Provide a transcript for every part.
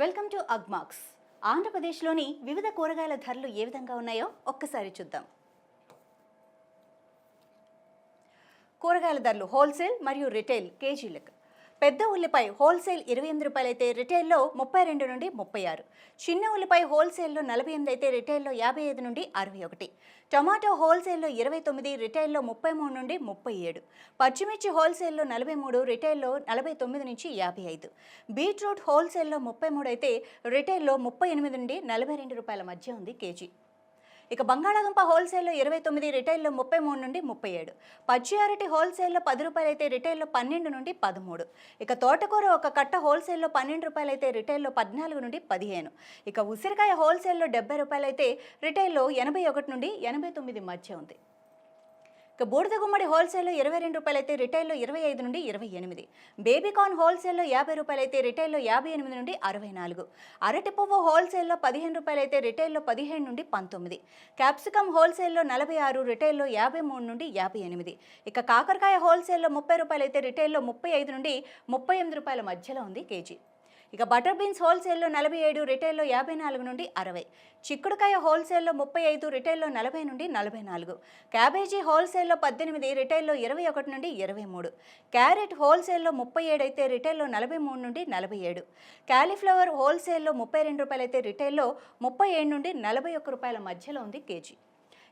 Welcome to Agmax. ఆంధ్రప్రదేశ్లోని వివిధ కూరగాయల ధరలు ఏ విధంగా ఉన్నాయో ఒక్కసారి చూద్దాం. కూరగాయల ధరలు హోల్సేల్ మరియు రిటైల్ కేజీ లెక్క పెద్ద ఉల్లిపాయ హోల్సేల్ ఇరవై ఎనిమిది రూపాయలు అయితే రిటైల్లో ముప్పై రెండు నుండి ముప్పై ఆరు. చిన్న ఉల్లిపాయ హోల్సేల్లో నలభై ఎనిమిది అయితే రిటైల్లో యాభై ఐదు నుండి అరవై ఒకటి. టమాటో హోల్సేల్లో ఇరవై తొమ్మిది రిటైల్లో ముప్పై మూడు నుండి ముప్పై ఏడు. పచ్చిమిర్చి హోల్సేల్లో నలభై మూడు రిటైల్లో నలభై తొమ్మిది నుంచి యాభై ఐదు. బీట్రూట్ హోల్సేల్లో ముప్పై మూడు అయితే రిటైల్లో ముప్పై ఎనిమిది నుండి నలభై రెండు రూపాయల మధ్య ఉంది కేజీ. ఇక బంగాళాదుంప హోల్సేల్లో ఇరవై తొమ్మిది రిటైల్లో ముప్పై మూడు నుండి ముప్పై ఏడు. పచ్చి అరటి హోల్సేల్లో పది రూపాయలు అయితే రిటైల్లో పన్నెండు నుండి పదమూడు. ఇక తోటకూర ఒక కట్ట హోల్సేల్లో పన్నెండు రూపాయలు అయితే రిటైల్లో పద్నాలుగు నుండి పదిహేను. ఇక ఉసిరికాయ హోల్సేల్లో డెబ్బై రూపాయలు అయితే రిటైల్లో ఎనభై ఒకటి నుండి ఎనభై తొమ్మిది మధ్య ఉంది. ఇక బూడిద గుమ్మడి హోల్సేల్లో ఇరవై రెండు రూపాయలు అయితే రిటైల్లో ఇరవై ఐదు నుండి ఇరవై ఎనిమిది. బేబీకాన్ హోల్సేల్లో యాభై రూపాయలు అయితే రిటైల్లో యాభై ఎనిమిది నుండి అరవై నాలుగు. అరటి పువ్వు హోల్సేల్లో పదిహేను రూపాయలు అయితే రిటైల్లో పదిహేను నుండి పంతొమ్మిది. క్యాప్సికమ్ హోల్సేల్లో నలభై ఆరు రిటైల్లో యాభై మూడు నుండి యాభై ఎనిమిది. ఇక కాకరకాయ హోల్సేల్లో ముప్పై రూపాయలు అయితే రిటైల్లో ముప్పై ఐదు నుండి ముప్పై ఎనిమిది రూపాయల మధ్యలో ఉంది కేజీ. ఇక బటర్ బీన్స్ హోల్సేల్లో నలభై ఏడు రిటైల్లో యాభై నాలుగు నుండి అరవై. చిక్కుడుకాయ హోల్సేల్లో ముప్పై ఐదు రిటైల్లో నలభై నుండి నలభై నాలుగు. క్యాబేజీ హోల్సేల్లో పద్దెనిమిది రిటైల్లో ఇరవై ఒకటి నుండి ఇరవై మూడు. క్యారెట్ హోల్సేల్లో ముప్పై ఏడు అయితే రిటైల్లో నలభై మూడు నుండి నలభై ఏడు. క్యాలీఫ్లవర్ హోల్సేల్లో ముప్పై రెండు రూపాయలు అయితే రిటైల్లో ముప్పై ఏడు నుండి నలభై ఒక్క రూపాయల మధ్యలో ఉంది కేజీ.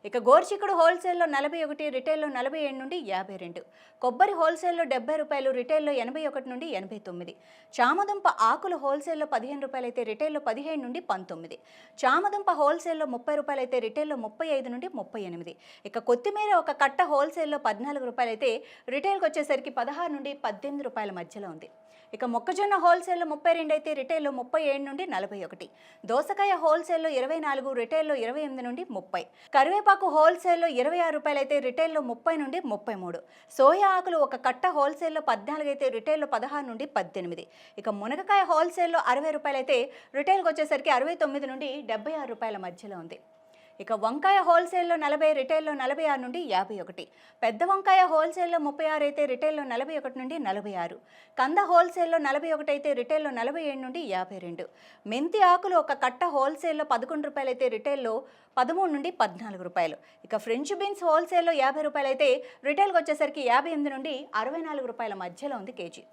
ఇక గోర్చిక్కుడు హోల్సేల్లో నలభై ఒకటి రిటైల్లో నలభై ఏడు నుండి యాభై రెండు. కొబ్బరి హోల్సేల్లో డెబ్బై రూపాయలు రిటైల్లో ఎనభై ఒకటి నుండి ఎనభై తొమ్మిది. చామదుంప ఆకులు హోల్సేల్లో పదిహేను రూపాయలు అయితే రిటైల్లో పదిహేను నుండి పంతొమ్మిది. చామదుంప హోల్సేల్లో ముప్పై రూపాయలు అయితే రిటైల్లో ముప్పై ఐదు నుండి ముప్పై ఎనిమిది. ఇక కొత్తిమీర ఒక కట్ట హోల్సేల్లో పద్నాలుగు రూపాయలు అయితే రిటైల్కి వచ్చేసరికి పదహారు నుండి పద్దెనిమిది రూపాయల మధ్యలో ఉంది. ఇక మొక్కజొన్న హోల్సేల్లో ముప్పై రెండు అయితే రిటైల్లో ముప్పై ఏడు నుండి నలభై ఒకటి. దోసకాయ హోల్సేల్లో ఇరవై నాలుగు రిటైల్లో ఇరవై ఎనిమిది నుండి ముప్పై. కరివేపాకు హోల్సేల్లో ఇరవై ఆరు రూపాయలు అయితే రిటైల్లో ముప్పై నుండి ముప్పై మూడు. సోయా ఆకులు ఒక కట్ట హోల్సేల్లో పద్నాలుగు అయితే రిటైల్లో పదహారు నుండి పద్దెనిమిది. ఇక మునగకాయ హోల్సేల్లో అరవై రూపాయలు అయితే రిటైల్కి వచ్చేసరికి అరవై తొమ్మిది నుండి డెబ్బై ఆరు రూపాయల మధ్యలో ఉంది. ఇక వంకాయ హోల్సేల్లో నలభై రిటైల్లో నలభై ఆరు నుండి యాభై ఒకటి. పెద్ద వంకాయ హోల్సేల్లో ముప్పై ఆరు అయితే రిటైల్లో నలభై ఒకటి నుండి నలభై ఆరు. కంద హోల్సేల్లో నలభై ఒకటి అయితే రిటైల్లో నలభై ఏడు నుండి యాభై రెండు. మెంతి ఆకులు ఒక కట్ట హోల్సేల్లో పదకొండు రూపాయలు అయితే రిటైల్లో పదమూడు నుండి పద్నాలుగు రూపాయలు. ఇక ఫ్రెంచ్ బీన్స్ హోల్సేల్లో యాభై రూపాయలు అయితే రిటైల్కి వచ్చేసరికి యాభై ఎనిమిది నుండి అరవై నాలుగు రూపాయల మధ్యలో ఉంది కేజీ.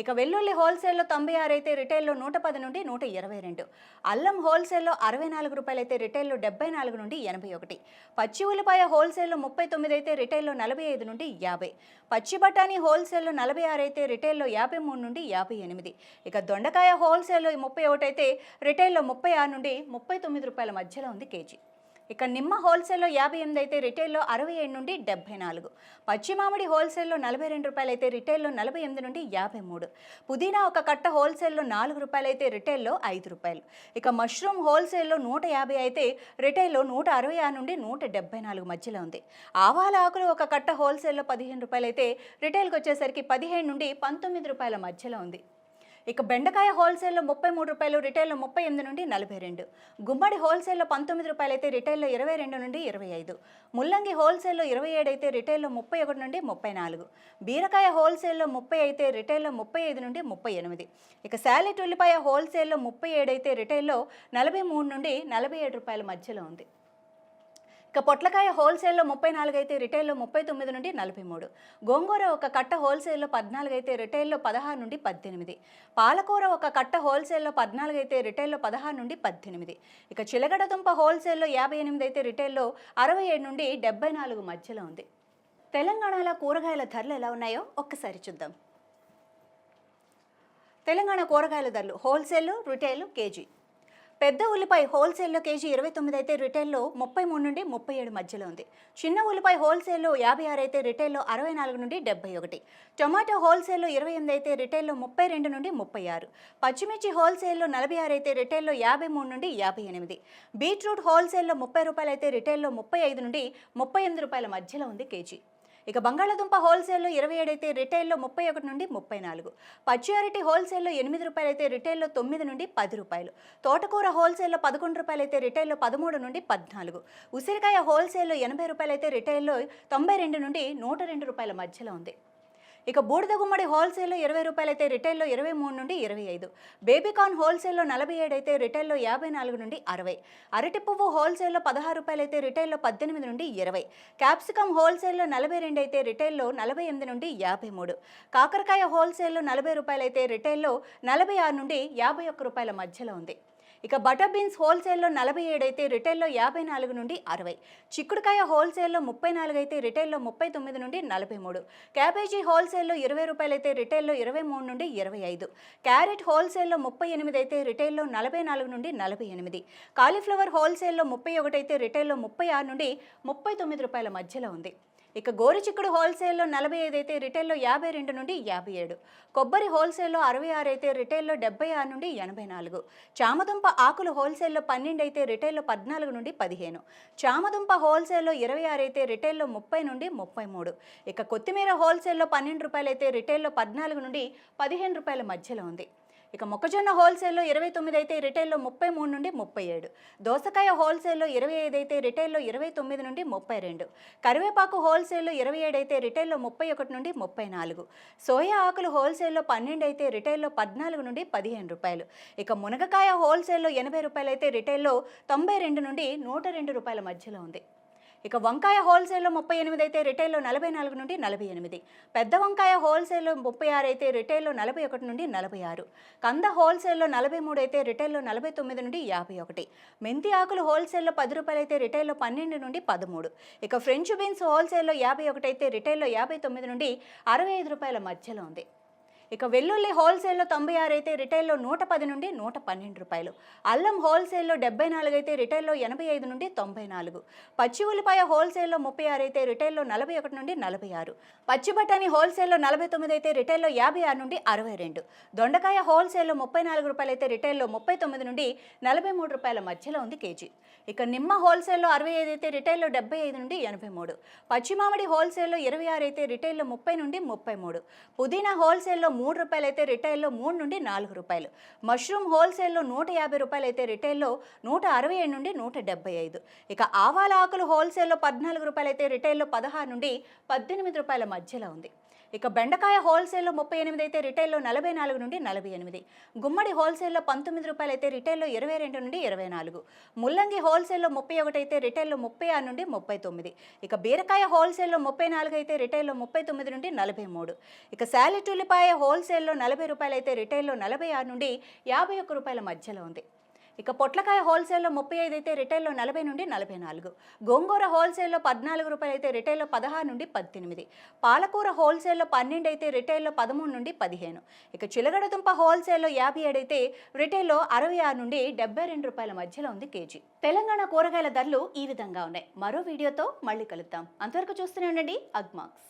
ఇక వెల్లుల్లి హోల్సేల్లో తొంభై ఆరు అయితే రిటైల్లో నూట పది నుండి నూట ఇరవై రెండు. అల్లం హోల్సేల్లో అరవై నాలుగు రూపాయలు అయితే రిటైల్లో డెబ్బై నాలుగు నుండి ఎనభై ఒకటి. పచ్చి ఉల్లిపాయ హోల్సేల్లో ముప్పై తొమ్మిది అయితే రిటైల్లో నలభై ఐదు నుండి యాభై. పచ్చి బఠానీ హోల్సేల్లో నలభై ఆరు అయితే రిటైల్లో యాభై మూడు నుండి యాభై ఎనిమిది. ఇక దొండకాయ హోల్సేల్లో ముప్పై ఒకటి అయితే రిటైల్లో ముప్పై ఆరు నుండి ముప్పై తొమ్మిది రూపాయల మధ్యలో ఉంది కేజీ. ఇక నిమ్మ హోల్సేల్లో యాభై ఎనిమిది అయితే రిటైల్లో అరవై ఏడు నుండి డెబ్బై నాలుగు. పచ్చి మామిడి హోల్సేల్లో నలభై రెండు రూపాయలు అయితే రిటైల్లో నలభై ఎనిమిది నుండి యాభై మూడు. పుదీనా ఒక కట్ట హోల్సేల్లో నాలుగు రూపాయలు అయితే రిటైల్లో ఐదు రూపాయలు. ఇక మష్రూమ్ హోల్సేల్లో నూట యాభై అయితే రిటైల్లో నూట అరవై ఆరు నుండి నూట డెబ్బై నాలుగు మధ్యలో ఉంది. ఆవాల ఆకులు ఒక కట్ట హోల్సేల్లో పదిహేను రూపాయలు అయితే రిటైల్కి వచ్చేసరికి పదిహేను నుండి పంతొమ్మిది రూపాయల మధ్యలో ఉంది. ఇక బెండకాయ హోల్సేల్లో ముప్పై మూడు రూపాయలు రిటైల్లో ముప్పై ఎనిమిది నుండి నలభై రెండు. గుమ్మడి హోల్సేల్లో పంతొమ్మిది రూపాయలు అయితే రిటైల్లో ఇరవై రెండు నుండి ఇరవై ఐదు. ముల్లంగి హోల్సేల్లో ఇరవై ఏడు అయితే రిటైల్లో ముప్పై ఒకటి నుండి ముప్పై నాలుగు. బీరకాయ హోల్సేల్లో ముప్పై అయితే రిటైల్లో ముప్పై ఐదు నుండి ముప్పై ఎనిమిది. ఇక శాలెట్ ఉల్లిపాయ హోల్సేల్లో ముప్పై ఏడు అయితే రిటైల్లో నలభై మూడు నుండి నలభై ఏడు రూపాయల మధ్యలో ఉంది. ఇక పొట్లకాయ హోల్సేల్లో ముప్పై నాలుగు అయితే రిటైల్లో ముప్పై తొమ్మిది నుండి నలభై మూడు. గోంగూర ఒక కట్ట హోల్సేల్లో పద్నాలుగు అయితే రిటైల్లో పదహారు నుండి పద్దెనిమిది. పాలకూర ఒక కట్ట హోల్సేల్లో పద్నాలుగు అయితే రిటైల్లో పదహారు నుండి పద్దెనిమిది. ఇక చిలగడ దుంప హోల్సేల్లో యాభై ఎనిమిది అయితే రిటైల్లో అరవై ఏడు నుండి డెబ్బై నాలుగు మధ్యలో ఉంది. తెలంగాణలో కూరగాయల ధరలు ఎలా ఉన్నాయో ఒక్కసారి చూద్దాం. తెలంగాణ కూరగాయల ధరలు హోల్సేల్ రిటైల్ కేజీ. పెద్ద ఉల్లిపాయ హోల్సేల్లో కేజీ ఇరవై తొమ్మిది అయితే రిటైల్లో ముప్పై మూడు నుండి ముప్పై ఏడు మధ్యలో ఉంది. చిన్న ఉల్లిపాయ హోల్సేల్లో యాభై ఆరు అయితే రిటైల్లో అరవై నాలుగు నుండి డెబ్బై ఒకటి. టొమాటో హోల్సేల్లో ఇరవై ఎనిమిది అయితే రిటైల్లో ముప్పై రెండు నుండి ముప్పై ఆరు. పచ్చిమిర్చి హోల్సేల్లో నలభై ఆరు అయితే రిటైల్లో యాభై మూడు నుండి యాభై ఎనిమిది. బీట్రూట్ హోల్సేల్లో ముప్పై రూపాయలు అయితే రిటైల్లో ముప్పై ఐదు నుండి ముప్పై ఎనిమిది రూపాయల మధ్యలో ఉంది కేజీ. ఇక బంగాళాదుంప హోల్సేల్లో ఇరవై ఏడు అయితే రిటైల్లో ముప్పై ఒకటి నుండి ముప్పై నాలుగు. పచ్చి హోల్సేల్లో ఎనిమిది రూపాయలు అయితే రిటైల్లో తొమ్మిది నుండి పది రూపాయలు. తోటకూర హోల్సేల్లో పదకొండు రూపాయలు అయితే రిటైల్లో పదమూడు నుండి పద్నాలుగు. ఉసిరికాయ హోల్సేల్లో ఎనభై రూపాయలు అయితే రిటైల్లో తొంభై రెండు నుండి నూట రెండు రూపాయల మధ్యలో ఉంది. ఇక బూడిద గుమ్మడి హోల్సేల్లో ఇరవై రూపాయలు అయితే రిటైల్లో ఇరవై మూడు నుండి ఇరవై ఐదు. బేబీకాన్ హోల్సేల్లో నలభై ఏడు అయితే రిటైల్లో యాభై నాలుగు నుండి అరవై. అరటి పువ్వు హోల్సేల్లో పదహారు రూపాయలు అయితే రిటైల్లో పద్దెనిమిది నుండి ఇరవై. క్యాప్సికమ్ హోల్సేల్లో నలభై రెండు అయితే రిటైల్లో నలభై ఎనిమిది నుండి యాభై మూడు. కాకరకాయ హోల్సేల్లో నలభై రూపాయలు అయితే రిటైల్లో నలభై ఆరు నుండి యాభై ఒక్క రూపాయల మధ్యలో ఉంది. ఇక బటర్ బీన్స్ హోల్సేల్లో నలభై ఏడు అయితే రిటైల్లో యాభై నాలుగు నుండి అరవై. చిక్కుడుకాయ హోల్సేల్లో ముప్పై నాలుగు అయితే రిటైల్లో ముప్పై తొమ్మిది నుండి నలభై మూడు. క్యాబేజీ హోల్సేల్లో ఇరవై రూపాయలు అయితే రిటైల్లో ఇరవై మూడు నుండి ఇరవై ఐదు. క్యారెట్ హోల్సేల్లో ముప్పై ఎనిమిది అయితే రిటైల్లో నలభై నాలుగు నుండి నలభై ఎనిమిది. కాలీఫ్లవర్ హోల్సేల్లో ముప్పై ఒకటి అయితే రిటైల్లో ముప్పై ఆరు నుండి ముప్పై తొమ్మిది రూపాయల మధ్యలో ఉంది. ఇక గోరు చిక్కుడు హోల్సేల్లో నలభై ఐదు అయితే రిటైల్లో యాభై రెండు నుండి యాభై ఏడు కొబ్బరి హోల్సేల్లో అరవై ఆరు అయితే రిటైల్లో డెబ్బై ఆరు నుండి ఎనభై నాలుగు చామదుంప ఆకులు హోల్సేల్లో పన్నెండు అయితే రిటైల్లో పద్నాలుగు నుండి పదిహేను. చామదుంప హోల్సేల్లో ఇరవై ఆరు అయితే రిటైల్లో ముప్పై నుండి ముప్పై మూడు ఇక కొత్తిమీర హోల్సేల్లో పన్నెండు రూపాయలు అయితే రిటైల్లో పద్నాలుగు నుండి పదిహేను రూపాయల మధ్యలో ఉంది. ఇక మొక్కజొన్న హోల్సేల్లో ఇరవై తొమ్మిది అయితే రిటైల్లో ముప్పై మూడు నుండి ముప్పై ఏడు. దోసకాయ హోల్సేల్లో ఇరవై ఐదు అయితే రిటైల్లో ఇరవై తొమ్మిది నుండి ముప్పై రెండు. కరివేపాకు హోల్సేల్లో ఇరవై ఏడు అయితే రిటైల్లో ముప్పై ఒకటి నుండి ముప్పై నాలుగు. సోయా ఆకులు హోల్సేల్లో పన్నెండు అయితే రిటైల్లో పద్నాలుగు నుండి పదిహేను రూపాయలు. ఇక మునగకాయ హోల్సేల్లో ఎనభై రూపాయలు అయితే రిటైల్లో తొంభై రెండు నుండి నూట రెండు రూపాయల మధ్యలో ఉంది. ఇక వంకాయ హోల్సేల్లో ముప్పై ఎనిమిది అయితే రిటైల్లో నలభై నాలుగు నుండి నలభై ఎనిమిది. పెద్ద వంకాయ హోల్సేల్లో ముప్పై ఆరు అయితే రిటైల్లో నలభై ఒకటి నుండి నలభై ఆరు. కంద హోల్సేల్లో నలభై మూడు అయితే రిటైల్లో నలభై తొమ్మిది నుండి యాభై ఒకటి. మెంతి ఆకులు హోల్సేల్లో పది రూపాయలు అయితే రిటైల్లో పన్నెండు నుండి పదమూడు. ఇక ఫ్రెంచ్ బీన్స్ హోల్సేల్లో యాభై ఒకటి అయితే రిటైల్లో యాభై తొమ్మిది నుండి అరవై ఐదు రూపాయల మధ్యలో ఉంది. ఇక వెల్లుల్లి హోల్సేల్లో తొంభై ఆరు అయితే రిటైల్లో నూట పది నుండి నూట పన్నెండు రూపాయలు. అల్లం హోల్సేల్లో డెబ్బై నాలుగు అయితే రిటైల్లో ఎనభై ఐదు నుండి తొంభై నాలుగు. పచ్చి ఉల్లిపాయ హోల్సేల్లో ముప్పై ఆరు అయితే రిటైల్లో నలభై ఒకటి నుండి నలభై ఆరు. పచ్చి బఠానీ హోల్సేల్లో నలభై తొమ్మిది అయితే రిటైల్లో యాభై ఆరు నుండి అరవై రెండు. దొండకాయ హోల్సేల్లో ముప్పై నాలుగు రూపాయలు అయితే రిటైల్లో ముప్పై తొమ్మిది నుండి నలభై మూడు రూపాయల మధ్యలో ఉంది కేజీ. ఇక నిమ్మ హోల్సేల్లో అరవై ఐదు అయితే రిటైల్లో డెబ్బై ఐదు నుండి ఎనభై మూడు. పచ్చి మామిడి హోల్సేల్లో ఇరవై ఆరు అయితే రిటైల్లో ముప్పై నుండి ముప్పై మూడు. పుదీనా హోల్సేల్లో మూడు రూపాయలు అయితే రిటైల్లో మూడు నుండి నాలుగు రూపాయలు. మష్రూమ్ హోల్సేల్లో నూట యాభై రూపాయలు అయితే రిటైల్లో నూట అరవై ఏడు నుండి నూట డెబ్బై ఐదు. ఇక ఆవాల ఆకులు హోల్సేల్లో పద్నాలుగు రూపాయలు అయితే రిటైల్లో పదహారు నుండి పద్దెనిమిది రూపాయల మధ్యలో ఉంది. ఇక బెండకాయ హోల్సేల్లో ముప్పై ఎనిమిది అయితే రిటైల్లో నలభై నాలుగు నుండి నలభై ఎనిమిది. గుమ్మడి హోల్సేల్లో పంతొమ్మిది రూపాయలు అయితే రిటైల్లో ఇరవై రెండు నుండి ఇరవై నాలుగు. ముల్లంగి హోల్సేల్లో ముప్పై ఒకటి అయితే రిటైల్లో ముప్పై ఆరు నుండి ముప్పై తొమ్మిది. ఇక బీరకాయ హోల్సేల్లో ముప్పై నాలుగు అయితే రిటైల్లో ముప్పై తొమ్మిది నుండి నలభై మూడు. ఇక శాలెట్ ఉల్లిపాయ హోల్సేల్లో నలభై రూపాయలు అయితే రిటైల్లో నలభై ఆరు నుండి యాభై ఒక్క రూపాయల మధ్యలో ఉంది. ఇక పొట్లకాయ హోల్సేల్లో ముప్పై ఐదు అయితే రిటైల్లో నలభై నుండి నలభై నాలుగు. గోంగూర హోల్సేల్లో పద్నాలుగు రూపాయలు అయితే రిటైల్లో పదహారు నుండి పద్దెనిమిది. పాలకూర హోల్సేల్లో పన్నెండు అయితే రిటైల్లో పదమూడు నుండి పదిహేను. ఇక చిలగడదుంప హోల్సేల్లో యాభై ఏడు అయితే రిటైల్లో అరవై ఆరు నుండి డెబ్బై రెండు రూపాయల మధ్యలో ఉంది కేజీ. తెలంగాణ కూరగాయల ధరలు ఈ విధంగా ఉన్నాయి. మరో వీడియోతో మళ్ళీ కలుద్దాం. అంతవరకు చూస్తూనే ఉండండి. అగ్మాక్స్